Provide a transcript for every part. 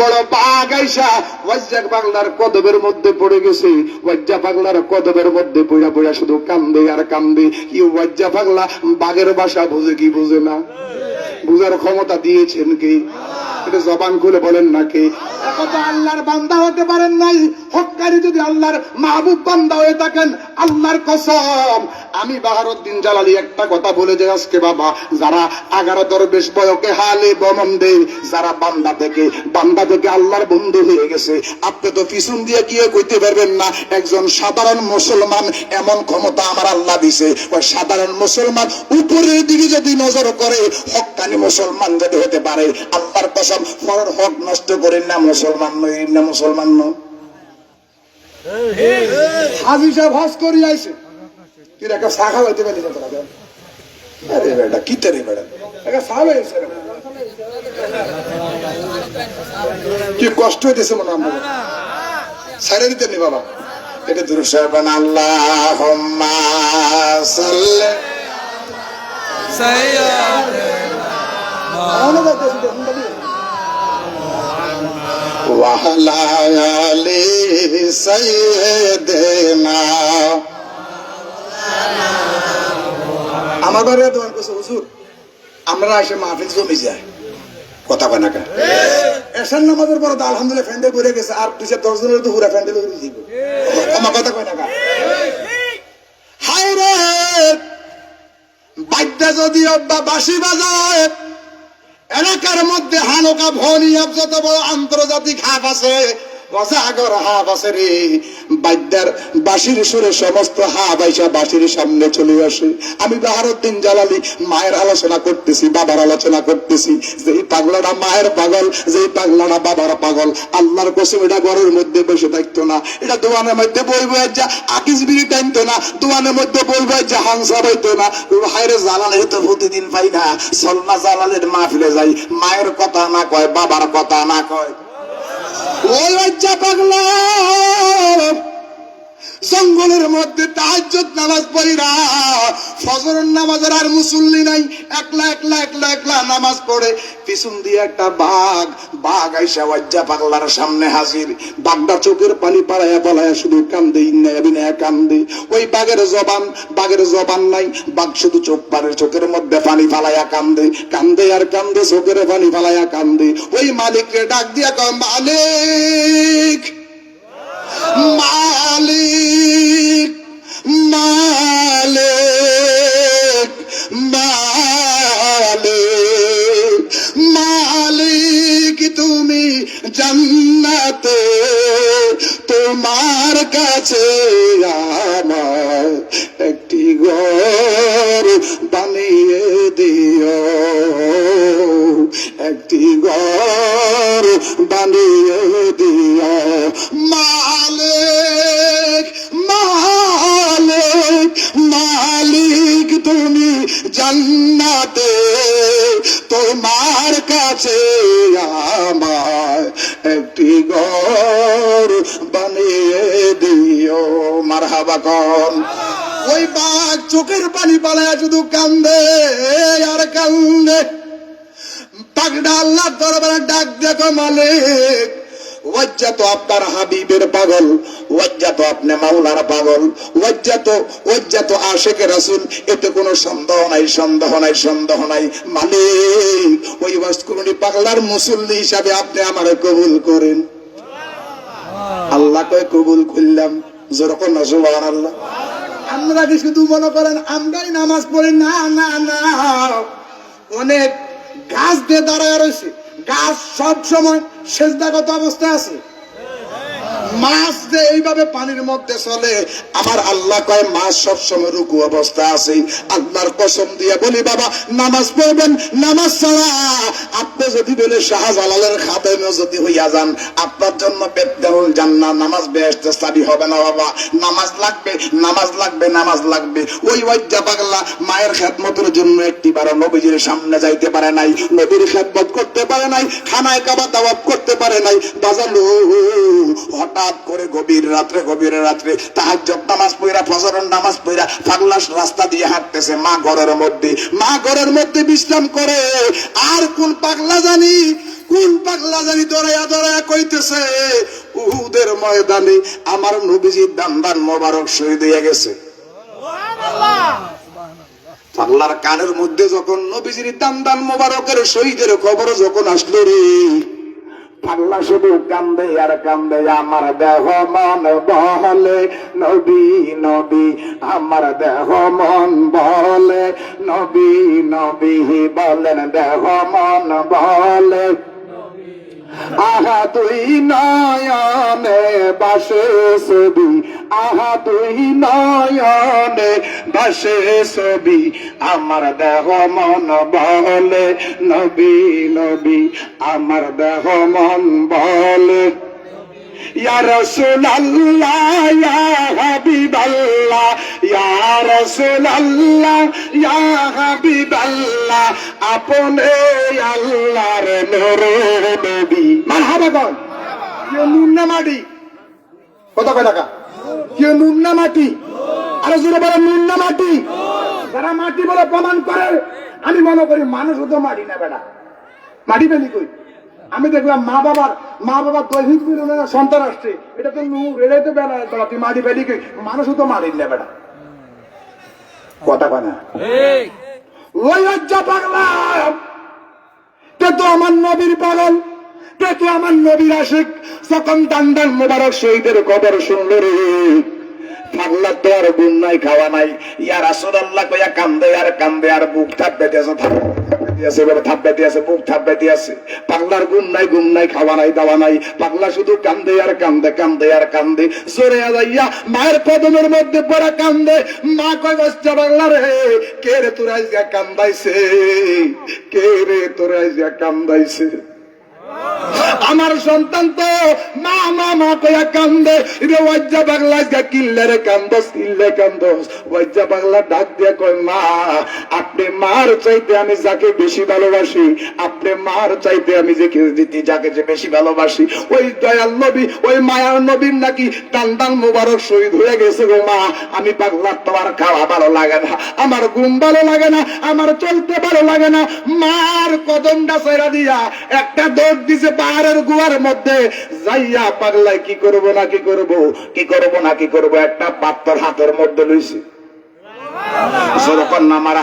বড় পা গাইসা ওয়াজ্জাক পাগলার কদবের মধ্যে পড়ে গেছে। ওয়াজ্জা পাগলার কদবের মধ্যে পড়া পড়া শুধু কান্দে আর কান্দে। কি ওয়াজ্জা পাগলা বাঘের ভাষা বুঝে কি বুঝে না? বুঝার ক্ষমতা দিয়েছেন কি? এটা জবান খুলে বলেন নাকি একথা আল্লাহর বান্দা হতে পারেন নাই। হকারি যদি আল্লাহর মাহবুব বান্দা হয়ে থাকেন, আল্লাহর কসম। আমি বাহারুদ্দিন জালালি একটা কথা বলে যে আজকে, বাবা, যারা এগারো দরবেশ বয়কে হালে বমন দেয়, যারা বান্দা থেকে বান্দা থেকে আল্লাহর বন্ধু হয়ে গেছে। আপনি তো পিছন দিয়ে গিয়ে কইতে পারবেন না, একজন সাধারণ মুসলমান এমন ক্ষমতা আমার আল্লাহ দিছে। ওই সাধারণ মুসলমান উপরের দিকে যদি নজর করে, হকানি মুসলমান যদি হতে পারে, আল্লাহর কসম পরের হক নষ্ট করেন না মুসলমান নই, না মুসলমান নয় হাজি সাহেব হজ করি আইছে। কি একটা শাখা হইতে পারি না তোরা আরে বেটা কি রে বেটা? একটা সাহাবে এসে রে। কি কষ্ট হইতেছে মনে আমাদের ছেড়ে দিতেন নি বাবা। এটা দূর সাহেবান আল্লাহ সাল্লে وعلى آل سيدنا আমার বাড়ি তোমার কাছে হুজুর আমরা এসে মাহফিল জমি যায় কথা কয় না কা এসার নামাজের পর তো আলহামদুলিল্লাহ ফ্যান্ডে ঘুরে গেছে আর দুই চার দশ জনের তো ঘুরে ফ্যান্ডে ঘুরে দিব আমার কথা কয় না কা হায় রে বাদ্যা যদি বা বাসি বাজায় এলাকার মধ্যে হানুকা ভনী যত বড় আন্তর্জাতিক হাফ আছে বজাগর হাফ আছে রে বাদ্যার বাসির সুরে সমস্ত হাফ আইসা বাসির সামনে চলে আসে। আমি বাহারুদ্দিন জালালি মায়ের আলোচনা করতেছি, বাবার আলোচনা করতেছি। যে পাগলাটা মায়ের পাগল যে পাগলাটা বাবার পাগল, আল্লাহর কসম, এটা ঘরের মধ্যে বসে থাকতো না। এটা দোয়ানের মধ্যে বইবে যা আকিস বিড়ি টানতো না। দোয়ানের মধ্যে বইবে যা হাংসা বইতো না। হায়রে জালালে তো প্রতিদিন পাই না। সলনা জালালের মাহফিলে যাই। মায়ের কথা না কয়, বাবার কথা না কয়। ওই বাচ্চা পাগলা। জঙ্গলের মধ্যে তাহাজ্জুদ নামাজ পড়িরা ফজরের নামাজের আর মুসল্লি নাই। একলা একলা একলা একলা নামাজ পড়ে। পিছন দিয়ে একটা বাঘ বাঘ আইসা ওয়াজ্জা পাগলার সামনে হাজির। বাঘটা চোখের পানি পাড়াইয়া বলায়া শুধু কান্দে ইন্নায়া বিনায়া কান্দে। ওই বাঘের জবান বাঘের জবান নাই। বাঘ শুধু চোখ পারে চোখের মধ্যে পানি ফালাইয়া কান্দে। কান্দে আর কান্দে, চোখের পানি ফালাইয়া কান্দে। ওই মালিককে ডাক দিয়া কয়, মালিক মালিক মালিক মালিক মালিক, তুমি জান্নাতে, তোমার কাছে আমার একটি ঘর বানিয়ে দিও। মারহাবা কন। ওই বাঘ চোখের পানি পালায় শুধু কান্দে আর কান্দে। পাগড়া আল্লাহ ডাক দেখো মালিক। আপনার হাবিবের পাগল আপনি মাওলার পাগল রাসুল, এতে কোনো সন্দেহ নাই সন্দেহ নাই সন্দেহ নাই। মালিক, ওই ওয়াজকুরুনি পাগলার মুসল্লি হিসাবে আপনি আমারে কবুল করেন। আল্লাহকে কবুল করলাম। যেরকম না, সুবহানাল্লাহ। আমরা কি শুধু মনে করেন, আমরাই নামাজ পড়ি? না না না। অনেক গাছ দিয়ে দাঁড়ায় রয়েছে। গাছ সব সময় সেজদাগত অবস্থায় আছে। মাছ যে এইভাবে পানির মধ্যে চলে আমার আল্লাহ কয়, মাছ সবসময় রুকু অবস্থা আছে। আল্লাহর কসম দিয়ে বলি, বাবা, নামাজ পড়বেন, নামাজ ছাড়া। আপনি যদি বলে, শাহজালালের খাদেমে যদি হইয়া যান, আপনার জন্য বেদাউল জান্নাত, নামাজ বেহেশতে চাবি হবে না, বাবা। নামাজ লাগবে নামাজ লাগবে নামাজ লাগবে। ওই ওয়াজ্জা পাগলা মায়ের খেদমতের জন্য একটি বার নবীজির সামনে যাইতে পারে নাই। নবীর খেদমত করতে পারে নাই, খানায় কাবা দাওয়াত করতে পারে নাই। বাজালো, হঠাৎ করে গভীর রাত্রে গভীর রাত্রে তাহাজ্জুদ নামাজ পড়া ফজরের নামাজ পড়া পাগলা রাস্তা দিয়ে হাঁটতেছে মা ঘরের মধ্যে। মা ঘরের মধ্যে বিশ্রাম করে। আর কোন পাগলা জানি, কোন পাগলা জানি দরাইয়া দরাইয়া কইতেছে, উহুদের ময়দানে আমার নবীজির দান দান মোবারক শহীদ হয়ে গেছে। পাগলার কানের মধ্যে যখন নবীজির দান দান মোবারকের শহীদের খবর যখন আসলো রে পাল্লা শুধু কান্দে আর কান্দে, আমার দেহ মন বলে নবী নবী, আমার দেহ মন বলে নবী নবী বলেন দেহ মন বলে আহা তুই নয়নে বাসে ছবি। আহা তুই নয়নে বাসে ছবি। আমার দেহ মন বলে, নবী নবী, আমার দেহ মন বলে। ইয়া ইয়া হাবিবাল্লাহ ইয়া ইয়া হাবিবাল্লাহ আপনি আল্লাহর নবী। মারহাবা কোন কে নুন্না মাটি? কত কয় টাকা? কে নুন্না মাটি? আরও জোরে বলে নুন্না মাটি? যারা মাটি বলে প্রমাণ করে, আমি মনে করি মানুষ তো মাটি না বেটা। মাটি পেলি কই? আমি দেখলাম মা বাবার মা বাবার দৈহিক সন্তান আসছে। এটা তো নূর, এটাই তো বেলা তুই মাটি পেলি কই? মানুষও তো মারি না বেটা। কথা কয় না। ওই লজ্জা পাগলা। তে তো আমার নবীর পাগল? তে তো আমার নবীর আশিক? সকম দান দান মোবারক শহীদের খবর শুনলো রে। পাগলার তো আর গুণ নাই খাওয়া নাই। ইয়ার আসরাল্লাহ কইয়া কান্দে আর কান্দে আর বুক থাকবে দিয়েছে থাপবে দিয়েছে এবারে থাপবে দিয়েছে মুখ থাপবে দিয়েছে পাগলার গুম নাই গুম নাই, খাওয়া নাই, দাওয়া নাই। পাগলা শুধু কান্দে আর কান্দে কান্দে আর কান্দে। জোরে যাইয়া মায়ের কদমের মধ্যে পড়া কান্দে। মা কয়, বাচ্চা বাংলা রে, কে রে তোর আজকে কান্দাইছে? কে রে তোর আজকে কান্দাইছে? আমার সন্তান তো মা মা মা কয়া কান্দে। রে ওয়াজ্জা বাংলা কিল্লে রে কান্দস, কিল্লে কান্দস। ওয়াজ্জা বাংলা ডাক দিয়া কয়, মা, আপনি মার চাইতে আমি যাকে বেশি ভালোবাসি, আপনি মার চাইতে আমি যে দিতি যাকে যে বেশি ভালোবাসি। ওই দয়াল নবী, ওই মায়ার নবীর নাকি টান মোবারক শহীদ হয়ে গেছে গো মা। আমি পাগলা, তোমার খাওয়া ভালো লাগে না, আমার ঘুম ভালো লাগে না, আমার চলতে ভালো লাগে না। মার কদমটা সেরা দিয়া একটা দৌড় দিছে পাহাড়ের গুয়ার মধ্যে। যাইয়া পাগলায় কি করব না কি করব? কি করব না কি করব? একটা পাত্র হাতের মধ্যে লইছে। মায়ের মারে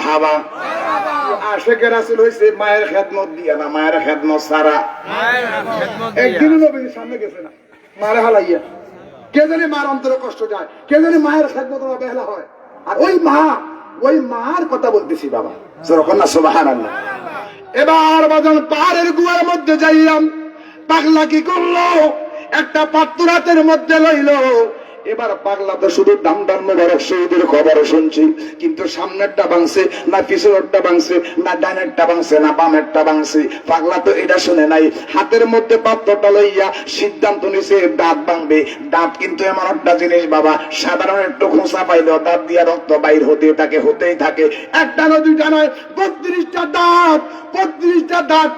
কষ্ট যায় মায়ের অবহেলা হয়। আর ওই মা, ওই মার কথা বলতেছি বাবা। সরকন না আল্লাহ এবার বাজান পাহাড়ের গুয়ার মধ্যে যাইলাম। পাগলা কি করল? একটা পাত্র রাতের মধ্যে লইলো। এবার পাগলা তো শুধু দাম দাম মোবারক শহীদের খবর শুনছি, কিন্তু সামনেরটা ভাঙছে, না পিছনেরটা ভাঙছে, না ডাইনেরটা ভাঙছে, না বামেরটা ভাঙছে। পাগলা তো এটা শুনে নাই। হাতের মধ্যে পাত্রটা লইয়া সিদ্ধান্ত নিছে, দাঁত ভাঙবে। দাঁত কিন্তু এমন একটা জিনিস বাবা, সাধারণ একটু খোঁচা পাইলেও দাঁত দিয়া রক্ত বাইর হতে থাকে, হতেই থাকে। একটা না দুইটা নয়, বত্রিশটা দাঁত বত্রিশটা দাঁত।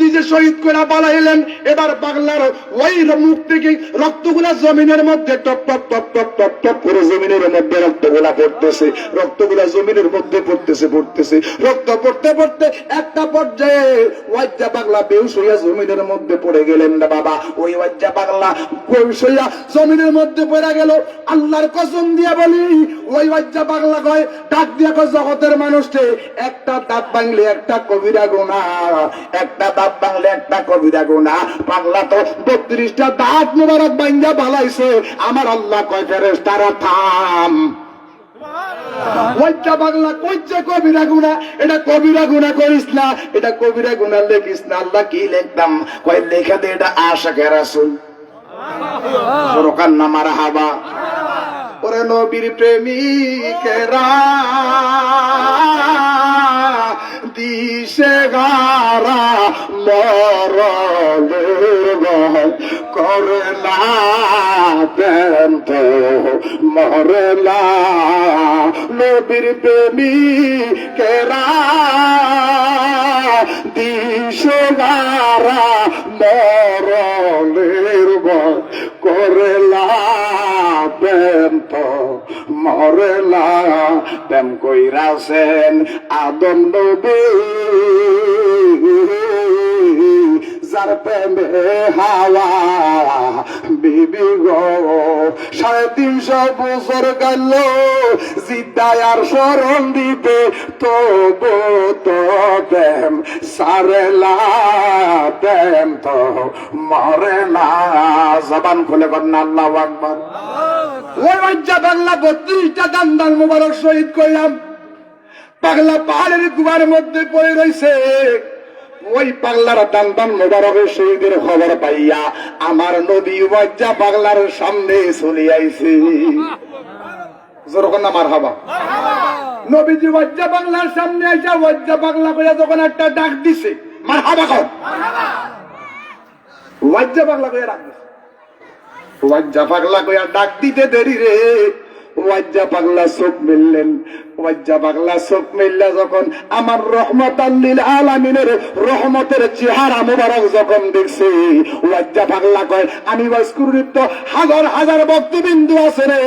নিজে শহীদ করে পালাইলেন এবার পাগলার ওই মুখ থেকে রক্তগুলা জমিনের মধ্যে টপ টপ টপ টপ টপ টপ করে জমিনের মধ্যে রক্তগুলা পড়তেছে। রক্তগুলা জমিনের মধ্যে পড়তেছে পড়তেছে। রক্ত পড়তে পড়তে একটা পর্যায়ে ওয়াজ্জা পাগলা বেউস হইয়া জমিনের মধ্যে পড়ে গেলেন না বাবা। ওই ওয়াজ্জা পাগলা বেউস হইয়া জমিনের মধ্যে পড়ে গেল। আল্লাহর কসম দিয়া বলি, ওই ওয়াজ্জা পাগলা কয়, ডাক দিয়া কয়, জগতের মানুষকে একটা দাঁত ভাঙলে একটা কবিরা গোনা, একটা দাঁত ভাঙলে একটা কবিরা গোনা পাগলা তো বত্রিশটা দাঁত মোবারক ভাঙ্গা ভালাইছে আমার আল্লাহ কয় ফেরেস তারা থাম এটা কবিরা না গুনা লেখিস না, আল্লাহ কি লিখতাম? কয়, লেখা দে এটা আশাকে রাসুল। সরকার নামার হাবা ওরে নবীর প্রেমিকেরা। দিশে গারা ভয় করে না প্রেম তো মরে না নবীর প্রেমিকেরা দিশে গারা ভয় করে না প্রেম তো মরে না প্রেম কইরাছেন আদম নবী। যার প্রেমে হাওয়া, বিবি গো, সাড়ে তিনশো বছর গেল স্মরণ দিতে তবু তো প্রেম সারেলা, প্রেম তো মরে না জবান খুলে কন্যা আল্লাহ আকবর। ওই বাচ্চা বাংলা বত্রিশটা দান্দাল মোবারক শহীদ করলাম। পাগলা পাহাড়ের গুহার মধ্যে পড়ে রয়েছে ওই পাগলার দান্দান মোবারকের শহীদের খবর পাইয়া আমার নবী ওয়াজ্জা পাগলার সামনে চলে আইছে। যেরকম না মার হাবা নবীজি ওয়াজ্জা বাংলার সামনে আইসা ওয়াজ্জা বাংলা করে যখন একটা ডাক দিছে মার হাবা কর ওয়াজ্জা বাংলা করে ডাক দিছে। ওয়াজ্জা পাগলা কইয়া ডাক দিতে দেরি রে। ওয়াজ্জা পাগলা চোখ ওয়াজ্জা পাগলা চোখ যখন আমার রহমত আল্লিল আলামিনের রহমতের চেহারা মুবারক যখন ওয়াজ্জা পাগলা কয়, আমি হাজার হাজার আছে রে।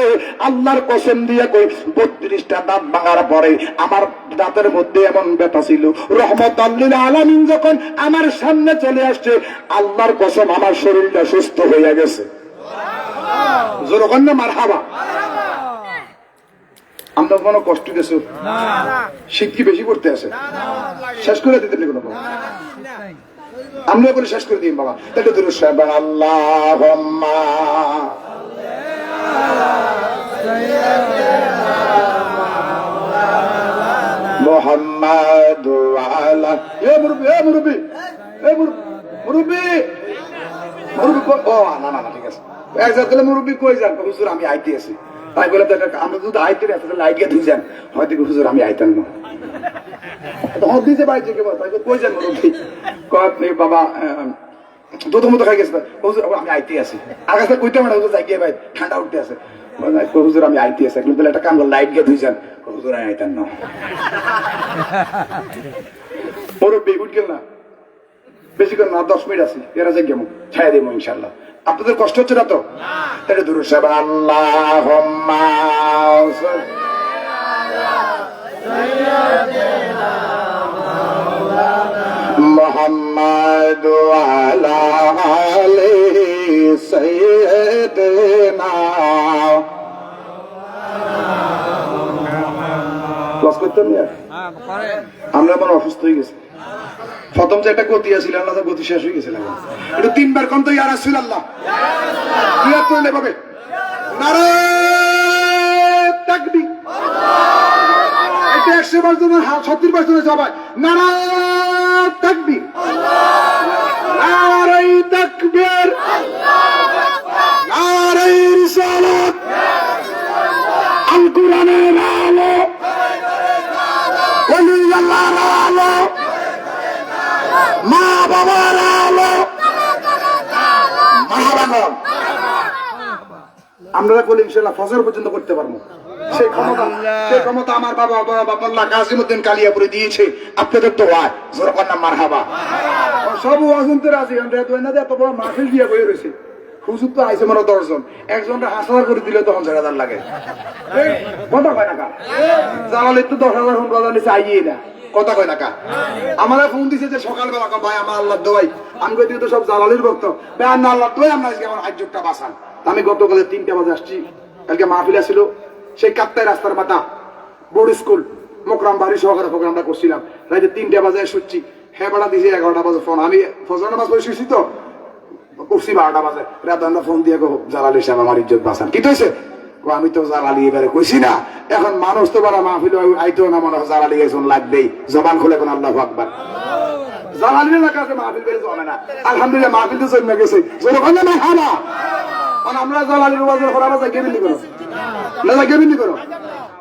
আল্লাহর কসম দিয়ে কই, বত্রিশটা দাঁত ভাঙার পরে আমার দাঁতের মধ্যে এমন ব্যথা ছিল। রহমত আল্লিল আলামিন যখন আমার সামনে চলে আসছে, আল্লাহর কসম আমার শরীরটা সুস্থ হয়ে গেছে। জোরকন্য মার হাবা আমরা কোনো কষ্ট বেশি করতে আছে? শেষ করে দিতে কোনো আমরা বলে শেষ করে দিই বাবা। এটা সাহেব আল্লাহ মোহাম্মদ আলা এ মুরব্বি এ মুরব্বি এ মুরব্বি। ও না না না ঠিক আছে। একজন তাহলে মুরব্বি কই যান? হুজুর আমি আইতে আছি। তাই বলে তো আমরা যদি আইতে তাহলে আইগে ধুই যান। হয়তো হুজুর আমি আইতাম না। তখন দিতে পারছি কেবল তাই কই যান মুরব্বি? কয় বাবা আহ, দুধ মতো খাই গেছে। হুজুর আমি আইতে আছি। আকাশে কইতে মানে হুজুর যাই গিয়ে ভাই ঠান্ডা উঠতে আছে। হুজুর আমি আইতে আছি। তাহলে একটা কাম লাইট গিয়ে ধুই যান। হুজুর আমি আইতাম না। মুরব্বি উঠ গেল না। বেশি করে না দশ মিনিট আছি। এরা যাই কেমন ছায়া দেবো ইনশাল্লাহ। আপনাদের কষ্ট হচ্ছে না তো? দূর সাহেব আল্লাহ মোহাম্মদ আলা আলে সৈয়দনা ক্লাস করতেন আমরা আমার অসুস্থ হয়ে গেছি। প্রথম যে একটা গতি আছিল, আল্লাহ তো গতি শেষ হয়ে গেছিল। একটু তিনবার কন্ত ইয়া রাসূল আল্লাহ দুই করলে ভাবে নারে এটা একশো বার জন্য সত্তর বার জন্য সবাই। নারা নারাই তাকবীর। নারাই রিসালাত আল কোরআনের আলো ওলি আল্লাহর আলো মা বাবার আলো। মহাবাগন আমরা বলি ইনশাল্লাহ ফজর পর্যন্ত করতে পারব। সেই ক্ষমতা সেই ক্ষমতা আমার বাবা বাবা বাবাল্লাহ কাজিমুদ্দিন কালিয়াপুরে দিয়েছে। আপনাদের তো ওয়াজ জোরকর নাম মারহাবা। সব ওয়াজনতে রাজি। আমরা না এত বড় মাহফিল দিয়ে বয়ে রয়েছে হুজুর তো আইসে মনে দশজন। একজনটা হাজার করে দিলে তখন হাজার লাগে। কথা কয় টাকা জালালের তো দশ হাজার পনেরো হাজার নিচে আইয়ে না। কথা কয় টাকা আমার ফোন দিছে যে সকালবেলা ভাই, আমার আল্লাহ দোয়াই। আমি কই তো সব জালালির ভক্ত। ভাই আল্লাহ আল্লাহ দোয়াই আমরা আজকে আমার আজ্যটা বাঁচান। আমি গতকালে তিনটা বাজে আসছি। কালকে মাহফিল ছিল সেই কাপ্তাই রাস্তার মাথা, বোর্ড স্কুল, মোকরাম বাড়ি সহকারে প্রোগ্রামটা করছিলাম। রাইতে তিনটা বাজে শুচ্ছি। হ্যাঁ দিয়েছে এগারোটা বাজে ফোন আমি ফজর নামাজ পড়ে শুয়েছি তো, উঠছি বারোটা বাজে। রাত আমরা ফোন দিয়ে জালালি সাহেব আমার ইজ্জত বাঁচান। কি হয়েছে আমি তো জালালি এবারে কইছি না। এখন মানুষ তো বারা মাহফিল আইতো না মনে হয় জালালি একজন লাগবেই। জবান খুলে কোন আল্লাহ আকবার। বেড়ে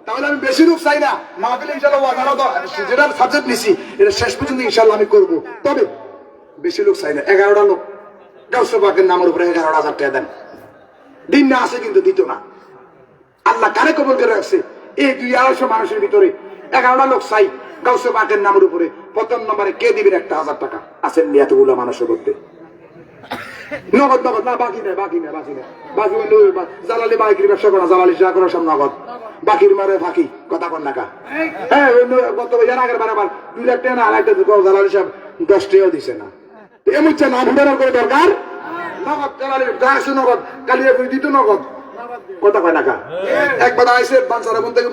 তাহলে আমি লোক চাই না। মাহফিল নিছি শেষ আমি করব। তবে বেশি লোক চাই না। এগারোটা লোক গাউসে পাকের নামের উপরে এগারো হাজার টাকা দেন। দিন না আছে কিন্তু দিত না। আল্লাহ কারে কবল করে রাখছে? এই দুই আড়াইশো মানুষের ভিতরে এগারোটা লোক চাই গাউসে পাকের নামের উপরে। প্রথম নম্বরে কে দিবেন একটা হাজার টাকা? আছেন এতগুলো মানুষের মধ্যে। নগদ নগদ, না, বাকি নেই বাকি নেই বাকি নেই। বাকি জালালি বাইকের ব্যবসা করা, জালালি যা করা সব নগদ। বাকির মারে ফাঁকি, কথা কর নাকা হ্যাঁ গত বছর আগের বার দুই লাখ টাকা না একটা দুটো জালালি সাহেব দশ টাকাও দিছে না। এমন না ভুটানোর করে দরকার? নগদ, জালালি, যা আছে নগদ কালিয়া দিত নগদ। কথা কয় নাকা একবার আইসে বাঞ্চারা মন থেকে